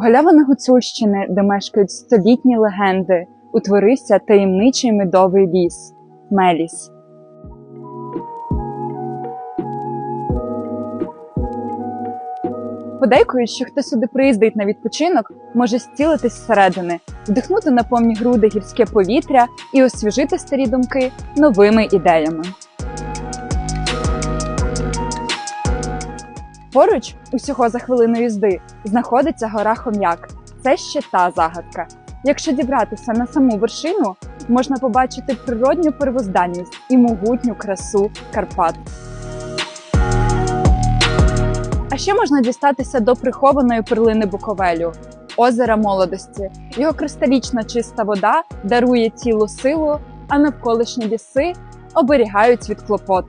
галявинах Гуцульщини, де мешкають столітні легенди, утворився таємничий медовий ліс Меліс. Подейкують, що хто сюди приїздить на відпочинок, може зцілитись зсередини, вдихнути на повні груди гірське повітря і освіжити старі думки новими ідеями. Поруч, усього за хвилину їзди, знаходиться гора Хом'як. Це ще та загадка. Якщо дібратися на саму вершину, можна побачити природню первозданність і могутню красу Карпат. А ще можна дістатися до прихованої перлини Буковелю озера молодості. Його кристалічно чиста вода дарує тілу силу, а навколишні ліси оберігають від клопот.